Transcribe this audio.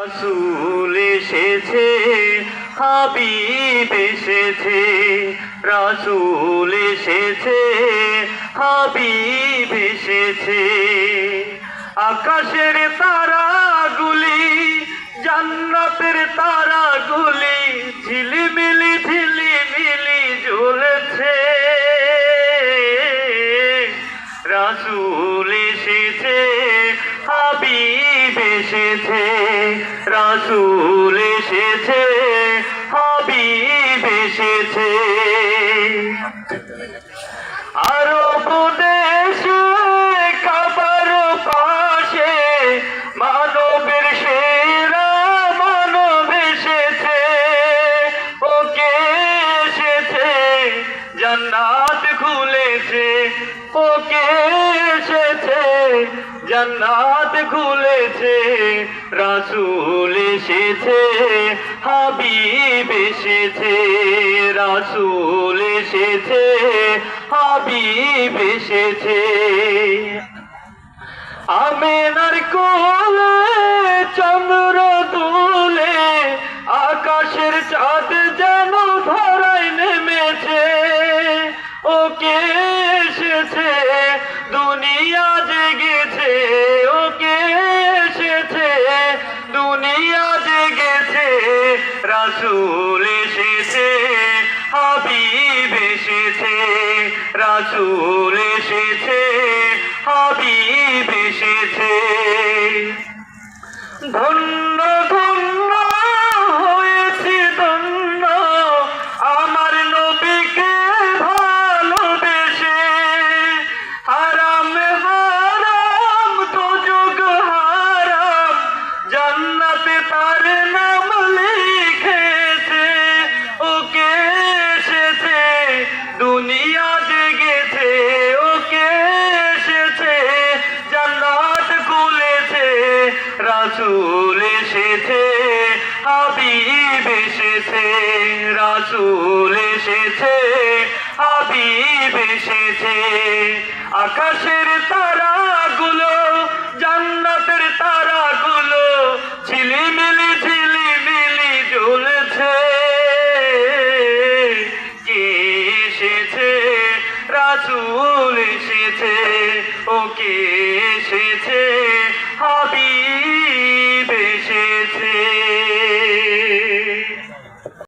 রাসূল এসেছে, হাবিব এসেছে, রাসূল এসেছে, হাবিব এসেছে। আকাশের তারাগুলি, জান্নাতের তারাগুলি ঝিলিমিলি ঝিলিমিলি জ্বলছে। রাসূল এসেছে, হাবিব এসেছে রাসুল এসেছে হাবিব এসেছে। আরও দেশে খুলেছে ওকে এসেছে, জান্নাত খুলেছে, রাসূল এসেছে, হাবিব এসেছে, রাসূল এসেছে, হাবিব এসেছে। আমেনার কোলে দুনিয়া জেগেছে ওকে এসেছে। দুনিয়া জেগেছে রাসুল এসেছে হাবিব এসেছে রাসুল এসেছে। রাসূল এসেছে, হাবিব এসেছে, রাসূল এসেছে, হাবিব এসেছে। আকাশের তারাগুলো, জান্নাতের তারাগুলো ঝিলিমিলি ঝিলিমিলি জ্বলছে। কে এসেছে? রাসূল এসেছে। ওকে এসেছে? হাবিব